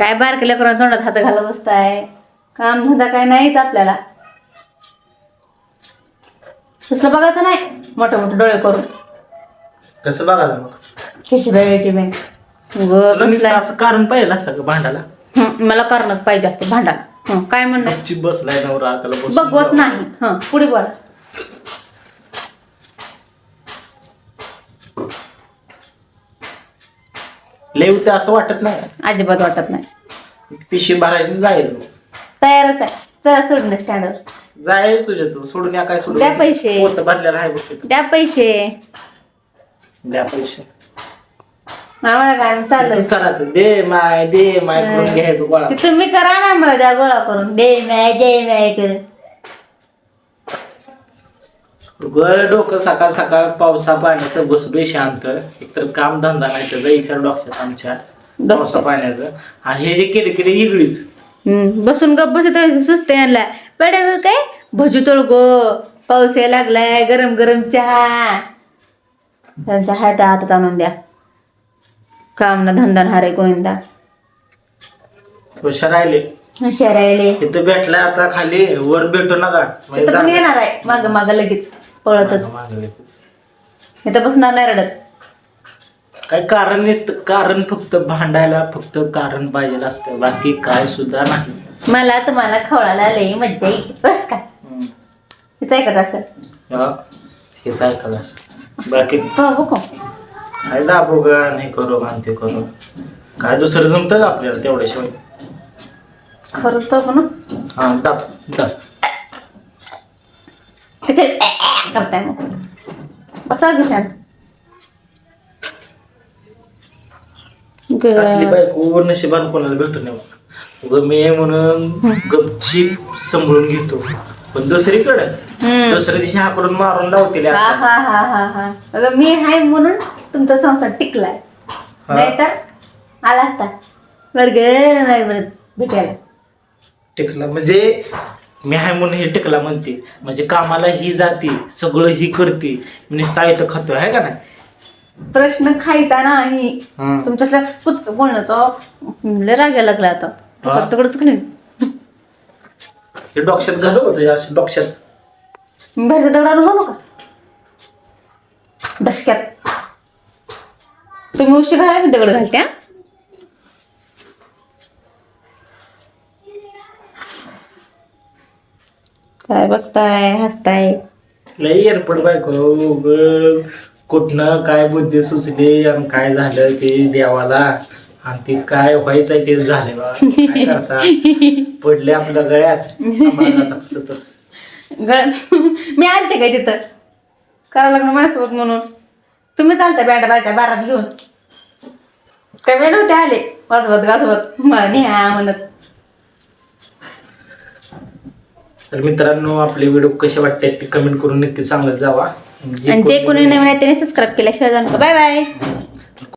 काय बारकेल्या करून तोंडात हात घालत बसताय? काम धंदा काय नाहीच आपल्याला. तसलं बघायचं नाही मोठे मोठे डोळे करून. कसं बघायचं मग? कशी बॅगायची बँक तुला नुसतं बसलाय असं कारण पाहिलं असतं का भांडाला हं, मला कारणच पाहिजे असते भांडायला. हं, काय म्हणणं गपची बसलाय नवरा त्याला बसून बघवत नाही. हं पुढे बोला. लय होते असं वाटत नाही. अजिबात वाटत नाही. पिशी भरायची आणि जायचं मग. तयारच आहे. चला सोडून स्टँडवर जायचं तुझ्या तू सोडून या काय सोडून द्या पैसे. पोत भरलेलं आहे बघ तिथं. द्या पैसे. द्या पैसे. आम्हाला काय तेच करायचं. दे माय दे माय करून घ्यायचं गोळा. ते तुम्ही करा ना मला द्या गोळा करून. दे नाही दे नाही कर गर डोकं सकाळ सकाळ पावसा पाण्याचं बसलोय शांत. एकतर काम धंदा नाही त्याचा विचार डोक्यात आमच्या पावसा पाण्याचं. आणि हे जे केले केले इगडीच हम्म, बसून गप बसत सुस्त आणला पडेल काय? भजू तोळ गो. पाऊस यायला लागलाय गरम गरम चहा. त्यांचा हात हातात आणून द्या. काम ना धंदा ना हारे गोविंदा. हुशार राहिले. शरायले इथं भेटलाय आता खाली वर भेटू नका. म्हणजे तिथं पण जा- येणार आहे. माग माग लगेच. पळतच. मागं- लगेच. इथं बसणार नाही रडत. काय कारण नसतं कारण फक्त भांडायला फक्त कारण पाहिजे असतं. बाकी काय सुद्धा नाही. मला तुम्हाला खवळायला लई मज्जा येते. बस का? हम्म. तिचं ऐकत असं हा, हेच ऐकायला असं बाकी हो हो काय दाबो गा हे करू आणि ते करू. काय दुसरं जमतं का आपल्याला तेवढ्याशिवाय? खरं तर पण हा दाब दाब. ऍ करताय मग. बसा की शांत असली ग- बायको नशिबान कोणाला भेटू नये बघ. उगं मी आहे म्हणून गपचीप सांभाळून घेतो. पण दुसरीकडे. दुसऱ्या दिवशी हाकडून मारून लावतील हा हा हा हा हा. अगं मी आहे म्हणून तुमचा संसार टिकलाय. नाहीतर आला असता. गडग नाही म्हणत भेटायला. टिकला. म्हणजे मी आहे म्हणून हे टिकला म्हणते. म्हणजे कामाला ही जाते सगळं ही करते. मी नुसतं इथं खातोय आहे का नाही? प्रश्न खायचा नाही. हं. तुमच्या पुचक बोलण्याचं लय राग यायला लागला आता. हा? तिकडं चुकली हे डोक्यात घालू होतं असं डोक्यात. बाहेरच्या दगडावर घालू का? डसक्यात. तुम्ही उशी घाला मी दगड घालते हा? काय बघताय हसताय. लई एअरपोर्ट बायको उगं. कुठनं काय बुद्धी सुचली आणि काय झालं ते देवाला? आणि ते काय व्हायचंय ते झाले बा. काय करता? पडले आपल्या गळ्यात. सांभाळून आता कसं तर. गळ मी आलते काय तिथं? करावं लागलं माझ्यासोबत म्हणून. तुम्ही चालता बँड बायच्या बारात घेऊन. काय वेळ नव्हते आले. वाजवत गाजवत मला न्या म्हणत. तर मित्रांनो आपले व्हिडिओ कसे वाटतात ते कमेंट करून नक्की सांगत जावा. आणि जे कोणी कोणी नवीन आहे त्याने सबस्क्राईब केल्याशिवाय जाणं बाय बाय